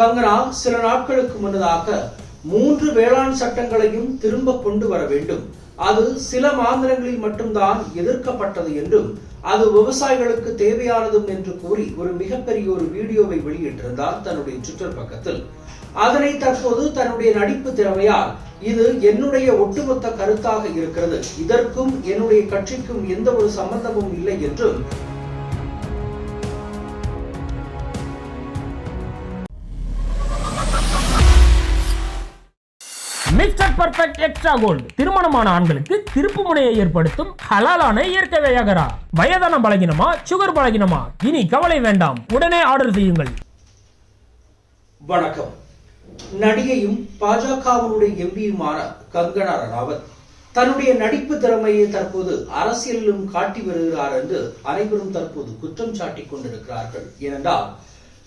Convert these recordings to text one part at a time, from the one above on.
கங்கனா சில நாட்களுக்கு முன்னதாக மூன்று வேளாண் சட்டங்களையும் திரும்ப கொண்டு வர வேண்டும். அது சில மாநிலங்களில் மட்டும்தான் எதிர்க்கப்பட்டது என்றும் அது விவசாயிகளுக்கு தேவையானதும் என்று கூறி ஒரு மிகப்பெரிய ஒரு வீடியோவை வெளியிட்டிருந்தார் தன்னுடைய ட்விட்டர் பக்கத்தில். அதனை தற்போது தன்னுடைய நடிப்பு திறமையால் இது என்னுடைய ஒட்டுமொத்த கருத்தாக இருக்கிறது. இதற்கும் என்னுடைய கட்சிக்கும் எந்த ஒரு சம்பந்தமும் இல்லை என்றும் மிஸ்டர் பர்ஃபெக்ட் எக்ஸ்ட்ரா கோல்டு திருமணமான ஆண்களுக்கு திருப்பு முனையை ஏற்படுத்தும் ஹலாலான இயற்கை வையகரா வயதான பலகினமா சுகர் பலகினமா? இனி கவலை வேண்டாம். உடனே ஆர்டர் செய்யுங்கள். வணக்கம். நடிகையும் பாஜகவினுடைய எம்பியுமான கங்கனா ரணாவத் தன்னுடைய நடிப்பு திறமையை தற்போது அரசியலிலும் காட்டி வருகிறார் என்று அனைவரும் தற்போது குற்றம் சாட்டிக் கொண்டிருக்கிறார்கள். ஏனென்றால்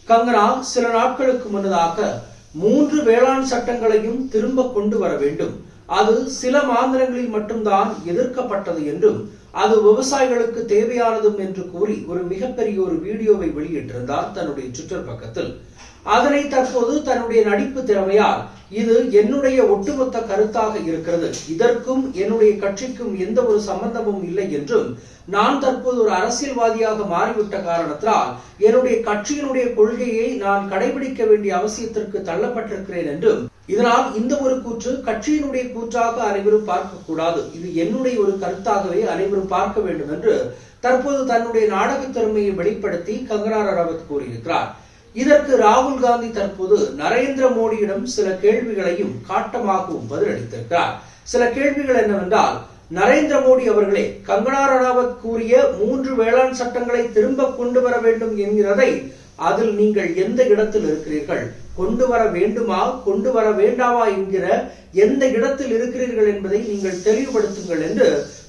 கங்கனா சில நாட்களுக்கு முன்னதாக மூன்று வேளாண் சட்டங்களையும் திரும்ப கொண்டு வர வேண்டும். அது சில மாநிலங்களில் மட்டும்தான் எதிர்க்கப்பட்டது என்றும் அது விவசாயிகளுக்கு தேவையானதும் என்று கூறி ஒரு மிகப்பெரிய ஒரு வீடியோவை வெளியிட்டிருந்தார் தன்னுடைய ட்விட்டர் பக்கத்தில். அதனை தற்போது தன்னுடைய நடிப்பு திறமையால் இது என்னுடைய ஒட்டுமொத்த கருத்தாக இருக்கிறது. இதற்கும் என்னுடைய கட்சிக்கும் எந்த ஒரு சம்பந்தமும் இல்லை என்றும் நான் தற்போது ஒரு அரசியல்வாதியாக மாறிவிட்ட காரணத்தால் என்னுடைய கட்சியினுடைய கொள்கையை நான் கடைபிடிக்க வேண்டிய அவசியத்திற்கு தள்ளப்பட்டிருக்கிறேன் என்றும் இதனால் இந்த ஒரு கூற்று கட்சியினுடைய கூற்றாக அனைவரும் பார்க்கக்கூடாது. இது என்னுடைய ஒரு கருத்தாகவே அனைவரும் பார்க்க வேண்டும் என்று தற்போது தன்னுடைய நாடக திறமையை வெளிப்படுத்தி கங்கனா ரனாவத் கூறியிருக்கிறார். இதற்கு ராகுல் காந்தி தற்போது நரேந்திர மோடியிடம் சில கேள்விகளையும் காட்டமாகவும் பதிலளித்திருக்கிறார். சில கேள்விகள் என்னவென்றால் நரேந்திர மோடி அவர்களே கங்கனா ரனாவத் கூறிய மூன்று வேளாண் சட்டங்களை திரும்ப கொண்டு வர வேண்டும் என்கிறதை அதில் நீங்கள் எந்த இடத்தில் இருக்கிறீர்கள்? கொண்டு வர வேண்டுமா? கொண்டு வர வேண்டாமா என்கிற எந்த இடத்தில் இருக்கிறீர்கள் என்பதை நீங்கள் தெளிவுபடுத்துங்கள் என்று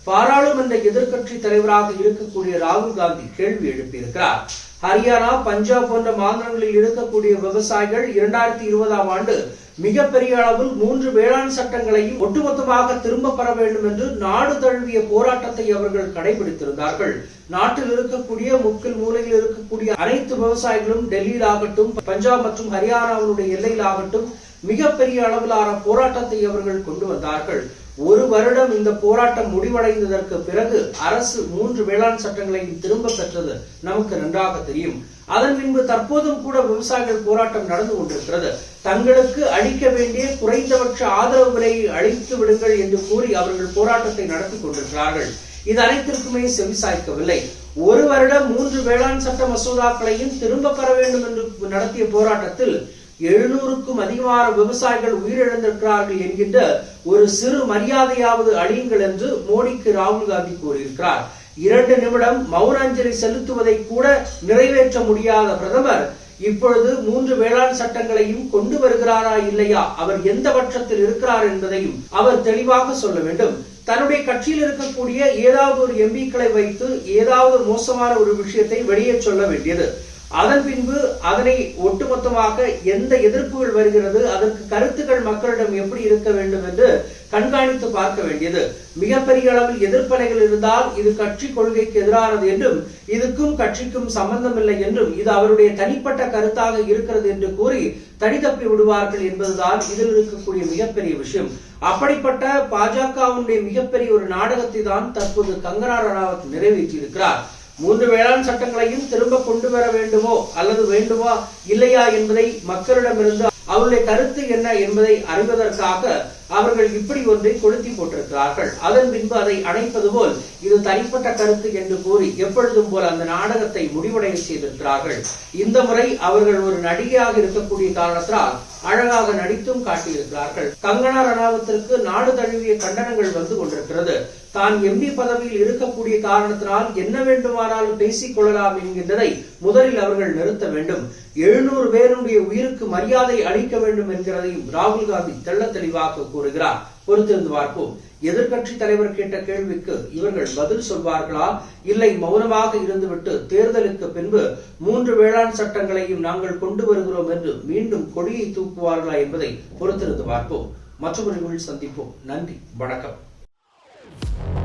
பாராளுமன்ற எதிர்க்கட்சி தலைவராக இருக்கக்கூடிய ராகுல் காந்தி கேள்வி எழுப்பியிருக்கிறார். ஹரியானா பஞ்சாப் போன்ற மாநிலங்களில் இருக்கக்கூடிய விவசாயிகள் இரண்டாயிரத்தி இருபதாம் ஆண்டு மிகப்பெரிய அளவில் மூன்று வேளாண் சட்டங்களையும் ஒட்டுமொத்தமாக திரும்ப பெற வேண்டும் என்று நாடு தழுவிய போராட்டத்தை அவர்கள் கடைபிடித்திருந்தார்கள். நாட்டில் இருக்கக்கூடிய முக்கில் மூலையில் இருக்கக்கூடிய அனைத்து விவசாயிகளும் டெல்லியில் ஆகட்டும் பஞ்சாப் மற்றும் ஹரியானாவினுடைய எல்லையில் ஆகட்டும் மிகப்பெரிய அளவிலான போராட்டத்தை அவர்கள் கொண்டு வந்தார்கள். ஒரு வருடம் இந்த போராட்டம் முடிவடைந்ததற்கு பிறகு அரசு மூன்று வேளாண் சட்டங்களையும் திரும்ப பெற்றது நமக்கு நன்றாக தெரியும். அதன் பின்பு தற்போதும் கூட விவசாயிகள் போராட்டம் நடந்து கொண்டிருக்கிறது. தங்களுக்கு அளிக்க வேண்டிய குறைந்தபட்ச ஆதரவு விலையை அழித்து விடுங்கள் என்று கூறி அவர்கள் போராட்டத்தை நடத்தி கொண்டிருக்கிறார்கள். இது அனைத்திற்குமே செவிசாய்க்கவில்லை ஒரு வருடம் மூன்று வேளாண் சட்ட மசோதாக்களையும் திரும்ப பெற வேண்டும் என்று நடத்திய போராட்டத்தில் எழுநூறுக்கும் அதிகமான விவசாயிகள் உயிரிழந்திருக்கிறார்கள் என்கின்ற ஒரு சிறு மரியாதையாவது அழியுங்கள் என்று மோடிக்கு ராகுல் காந்தி கூறியிருக்கிறார். இரண்டு நிமிடம் மௌன அஞ்சலி செலுத்துவதை கூட நிறைவேற்ற முடியாத பிரதமர் இப்பொழுது மூன்று வேளாண் சட்டங்களையும் கொண்டு வருகிறாரா இல்லையா? அவர் எந்த பட்சத்தில் இருக்கிறார் என்பதையும் அவர் தெளிவாக சொல்ல வேண்டும். தன்னுடைய கட்சியில் இருக்கக்கூடிய ஏதாவது ஒரு எம்பிக்களை வைத்து ஏதாவது மோசமான ஒரு விஷயத்தை வெளியே சொல்ல வேண்டியது. அதன் பின்பு அதனை ஒட்டுமொத்தமாக எந்த எதிர்ப்புகள் வருகிறது அதற்கு கருத்துக்கள் மக்களிடம் எப்படி இருக்க வேண்டும் என்று கண்காணித்து பார்க்க வேண்டியது. மிகப்பெரிய அளவில் எதிர்ப்பலைகள் இருந்தால் இது கட்சி கொள்கைக்கு எதிரானது என்றும் இதுக்கும் கட்சிக்கும் சம்பந்தம் இல்லை என்றும் இது அவருடைய தனிப்பட்ட கருத்தாக இருக்கிறது என்று கூறி தனித்தப்பி விடுவார்கள் என்பதுதான் இதில் இருக்கக்கூடிய மிகப்பெரிய விஷயம். அப்படிப்பட்ட பாஜகவுடைய மிகப்பெரிய ஒரு நாடகத்தை தான் தற்போது கங்கனா ரனாவத் நிறைவேற்றியிருக்கிறார். மூன்று வேளாண் சட்டங்களையும் திரும்ப கொண்டு வர வேண்டுமோ அல்லது வேண்டுமா இல்லையா என்பதை மக்களிடமிருந்து அவருடைய கருத்து என்ன என்பதை அறிவதற்காக அவர்கள் இப்படி ஒன்றை கொளுத்தி போட்டிருக்கிறார்கள். அதன் பின்பு அதை அணைப்பது போல் இது தனிப்பட்ட கருத்து என்று கூறி எப்பொழுதும் போல் அந்த நாடகத்தை முடிவடைய செய்திருக்கிறார்கள். இந்த முறை அவர்கள் ஒரு நடிகையாக இருக்கக்கூடிய காரணத்தால் அழகாக நடித்தும் காட்டியிருக்கிறார்கள். கங்கனா ரணாவத்திற்கு நாடு தழுவிய கண்டனங்கள் வந்து கொண்டிருக்கிறது. தான் எம்பி பதவியில் இருக்கக்கூடிய காரணத்தினால் என்ன வேண்டுமானாலும் பேசிக் கொள்ளலாம் என்கின்றதை முதலில் அவர்கள் நிறுத்த வேண்டும். எழுநூறு பேருடைய உயிருக்கு மரியாதை அளிக்க வேண்டும் என்கிறதையும் ராகுல் காந்தி தெள்ள தெளிவாக கூறுகிறார். பொறுத்திருந்து பார்ப்போம். எதிர்க்கட்சி தலைவர் கேட்ட கேள்விக்கு இவர்கள் பதில் சொல்வார்களா? இல்லை மௌனமாக இருந்துவிட்டு தேர்தலுக்கு பின்பு மூன்று வேளாண் சட்டங்களையும் நாங்கள் கொண்டு வருகிறோம் என்று மீண்டும் கொடியை தூக்குவார்களா என்பதை பொறுத்திருந்து பார்ப்போம். மற்றொரு சந்திப்போம். நன்றி வணக்கம். Thank you.